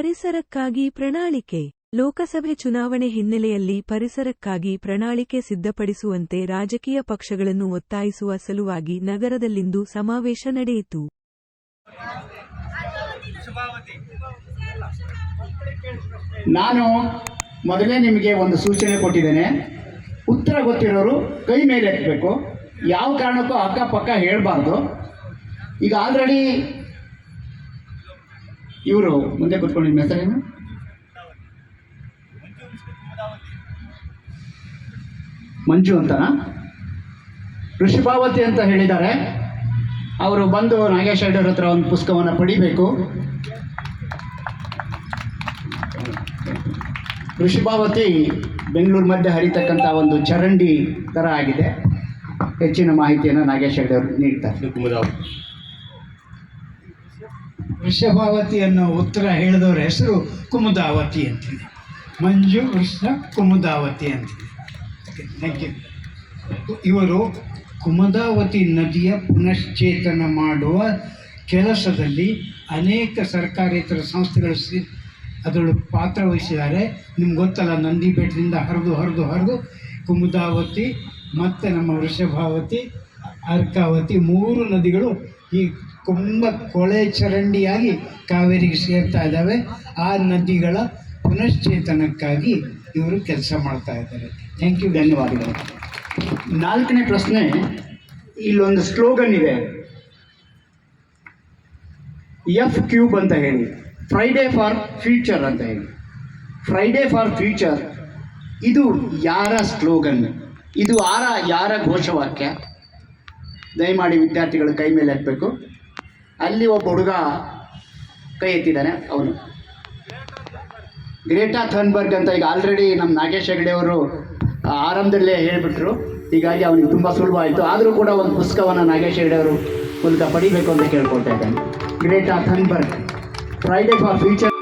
ಪರಿಸರಕ್ಕಾಗಿ ಪ್ರಣಾಳಿಕೆ. ಲೋಕಸಭೆ ಚುನಾವಣೆ ಹಿನ್ನೆಲೆಯಲ್ಲಿ ಪರಿಸರಕ್ಕಾಗಿ ಪ್ರಣಾಳಿಕೆ ಸಿದ್ಧಪಡಿಸುವಂತೆ ರಾಜಕೀಯ ಪಕ್ಷಗಳನ್ನು ಒತ್ತಾಯಿಸುವ ಸಲುವಾಗಿ ನಗರದಲ್ಲಿಂದು ಸಮಾವೇಶ ನಡೆಯಿತು. ನಾನು ಮೊದಲೇ ನಿಮಗೆ ಒಂದು ಸೂಚನೆ ಕೊಟ್ಟಿದ್ದೇನೆ. ಉತ್ತರ ಗೊತ್ತಿರೋರು ಕೈ ಮೇಲೆ ಎತ್ತಬೇಕು ಯಾವ ಕಾರಣಕ್ಕೂ ಅಕ್ಕಪಕ್ಕ ಹೇಳಬಾರ್ದು. ಈಗ ಆಲ್ರೆಡಿ ಇವರು ಮುಂದೆ ಕೂತ್ಕೊಂಡು ಹೆಸರೇನು ಮಂಜು ಅಂತನಾ? ಋಷಿಪಾವತಿ ಅಂತ ಹೇಳಿದ್ದಾರೆ. ಅವರು ಬಂದು ನಾಗೇಶ್ ಹೆಡ್ಡರ್ ಹತ್ರ ಒಂದು ಪುಸ್ತಕವನ್ನು ಪಡಿಬೇಕು. ಋಷಿಪಾವತಿ ಬೆಂಗಳೂರು ಮಧ್ಯೆ ಹರಿತಕ್ಕಂಥ ಒಂದು ಚರಂಡಿ ಥರ ಆಗಿದೆ. ಹೆಚ್ಚಿನ ಮಾಹಿತಿಯನ್ನು ನಾಗೇಶ್ ಹೆಗ್ಡೆ ಅವರು ನೀಡ್ತಾರೆ ವೃಷಭಾವತಿ ಅನ್ನೋ ಉತ್ತರ ಹೇಳಿದವರ ಹೆಸರು ಕುಮುದಾವತಿ ಅಂತೀನಿ. ಮಂಜು ವೃಷ ಕುಮುದಾವತಿ ಅಂತೀನಿ. ಥ್ಯಾಂಕ್ ಯು ಇವರು ಕುಮುದಾವತಿ ನದಿಯ ಪುನಶ್ಚೇತನ ಮಾಡುವ ಕೆಲಸದಲ್ಲಿ ಅನೇಕ ಸರ್ಕಾರೇತರ ಸಂಸ್ಥೆಗಳು ಸಿ ಅದರೊಳಗೆ ಪಾತ್ರ ವಹಿಸಿದ್ದಾರೆ. ನಿಮ್ಗೆ ಗೊತ್ತಲ್ಲ, ನಂದಿ ಬೆಟ್ಟದಿಂದ ಹರಿದು ಹರಿದು ಹರಿದು ಕುಮುದಾವತಿ, ಮತ್ತು ನಮ್ಮ ವೃಷಭಾವತಿ, ಅರ್ಕಾವತಿ ಮೂರು ನದಿಗಳು ಈ ತುಂಬ ಕೊಳೆ ಚರಂಡಿಯಾಗಿ ಕಾವೇರಿಗೆ ಸೇರ್ತಾ ಇದ್ದಾವೆ. ಆ ನದಿಗಳ ಪುನಶ್ಚೇತನಕ್ಕಾಗಿ ಇವರು ಕೆಲಸ ಮಾಡ್ತಾ ಇದ್ದಾರೆ. ಥ್ಯಾಂಕ್ ಯು ಧನ್ಯವಾದಗಳು. ನಾಲ್ಕನೇ ಪ್ರಶ್ನೆ, ಇಲ್ಲೊಂದು ಸ್ಲೋಗನ್ ಇದೆ. ಎಫ್ ಕ್ಯೂಬ್ ಅಂತ ಹೇಳಿ ಫ್ರೈಡೇ ಫಾರ್ ಫ್ಯೂಚರ್ ಅಂತ ಹೇಳಿ. ಫ್ರೈಡೇ ಫಾರ್ ಫ್ಯೂಚರ್ ಇದು ಯಾರ ಸ್ಲೋಗನ್? ಇದು ಆರ ಯಾರ ಘೋಷವಾಕ್ಯ? ದಯಮಾಡಿ ವಿದ್ಯಾರ್ಥಿಗಳು ಕೈ ಮೇಲೆ ಹಾಕಬೇಕು ಅಲ್ಲಿ ಒಬ್ಬ ಹುಡುಗ ಕೈ ಎತ್ತಿದ್ದಾನೆ, ಅವನು. ಗ್ರೇಟಾ ಥನ್ಬರ್ಗ್ ಅಂತ ಈಗ ಆಲ್ರೆಡಿ ನಮ್ಮ ನಾಗೇಶ್ ಹೆಗಡೆ ಅವರು ಆರಂಭದಲ್ಲೇ ಹೇಳಿಬಿಟ್ರು. ಹೀಗಾಗಿ ಅವನಿಗೆ ತುಂಬ ಸುಲಭ ಆಯಿತು. ಆದರೂ ಕೂಡ ಒಂದು ಪುಸ್ತಕವನ್ನು ನಾಗೇಶ್ ಹೆಗಡೆ ಅವರು ಮೂಲಕ ಪಡಿಬೇಕು ಅಂತ ಕೇಳ್ಕೊಳ್ತಾ ಇದ್ದಾನೆ. Greta Thunberg Friday for future